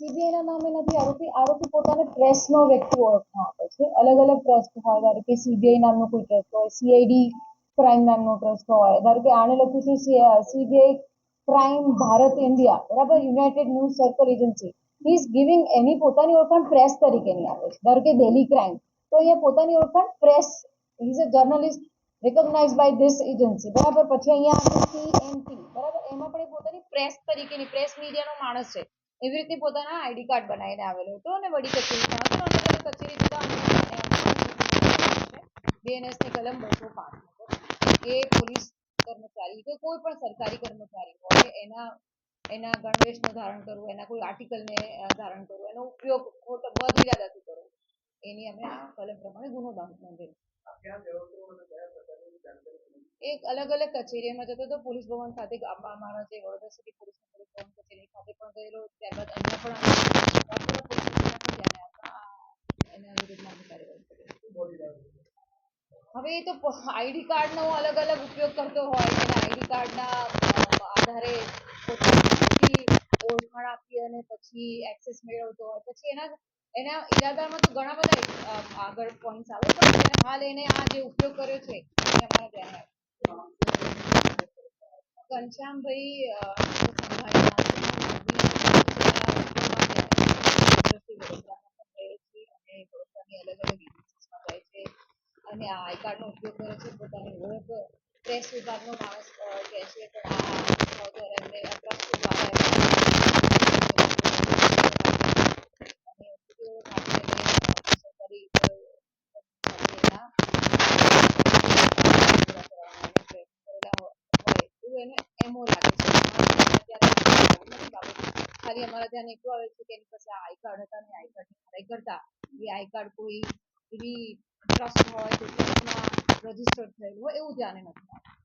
CBI ના નામે નથી આરોપી આરોપી પોતાને પ્રેસનો વ્યક્તિ ઓળખવા આપે છે. અલગ અલગ ટ્રસ્ટ હોય, ધારો કે સીબીઆઈ નામનો કોઈ ટ્રસ્ટ હોય સીઆઈડી ક્રાઇમ નામનો ટ્રસ્ટ હોય, ધારો કે આને લખ્યું છે સીબીઆઈ ક્રાઇમ ભારત ઇન્ડિયા બરાબર? United News circle agency he is giving any પોતાની ઓળખાણ પ્રેસ તરીકેની આપે છે. ધારો કે દિલ્હી ક્રાઇમ તો અહીંયા પોતાની ઓળખાણ press is a journalist recognized by this agency બરાબર? પછી અહીંયા સીએનટી બરાબર? એમાં પણ એ પોતાની પ્રેસ તરીકેની પ્રેસ મીડિયાનો માણસ છે. એવી રીતે પોતાના આઈડી કાર્ડ બનાવીને આવેલો હતો અને વડી કચેરી કચેરી જતા બીએનએસ કલમ બસો પાંચ એ પોલીસ કર્મચારી કે કોઈ પણ સરકારી કર્મચારી હોય, એના એના ગણવેશનું ધારણ કરવું, એના કોઈ આર્ટિકલને ધારણ કરવું, એનો ઉપયોગ ખોટો વધ ઇરાદાથી કરવો એની અમે આ કલમ પ્રમાણે ગુનો નોંધેલો. એક અલગ અલગ કચેરીઓમાં જતો હતો પોલીસ ભવન ખાતે અમારા જે વડોદરા સિટી પોલીસ ભવન કચેરી ખાતે પણ ગયેલો. ત્યારબાદ અહીંયા પણ હવે એ તો આઈડી કાર્ડનો અલગ અલગ ઉપયોગ કરતો હોય. અને આઈડી કાર્ડના આધારે ઓળખાણ આપી અને પછી એક્સેસ મેળવતો હોય. પછી એના એના ઈરાદામાં તો ઘણા બધા આગળ પોઈન્ટ્સ આવે. પણ હાલ એને આ જે ઉપયોગ કર્યો છે, એ અમારા ધ્યાને. ઘનશ્યામભાઈ અને આ આઈ કાર્ડનો ઉપયોગ કરે છે. પોતાની ઓળખ પ્રેસ વિભાગનો માણસ અ, કહે છે પણ આ દ્વારા એમને આ ટ્રસ્ટ દ્વારા એમને અને બીજી ઓળખ આપી અને સરકારી અ, એના પૂરા કરવાના એને પ્રયત્ન કરેલા હોય હોય એવું એને એમો લાગે છે. ખાલી અમારા ધ્યાન એટલું આવે છે કે એની પાસે આઈ કાર્ડ હતા ને આઈ કાર્ડ ખરાઈ કરતા એ આઈ કાર્ડ કોઈ એવી ટ્રસ્ટ હોય કોઈ રજીસ્ટર્ડ થયેલું હોય એવું ધ્યાને નથી આવતું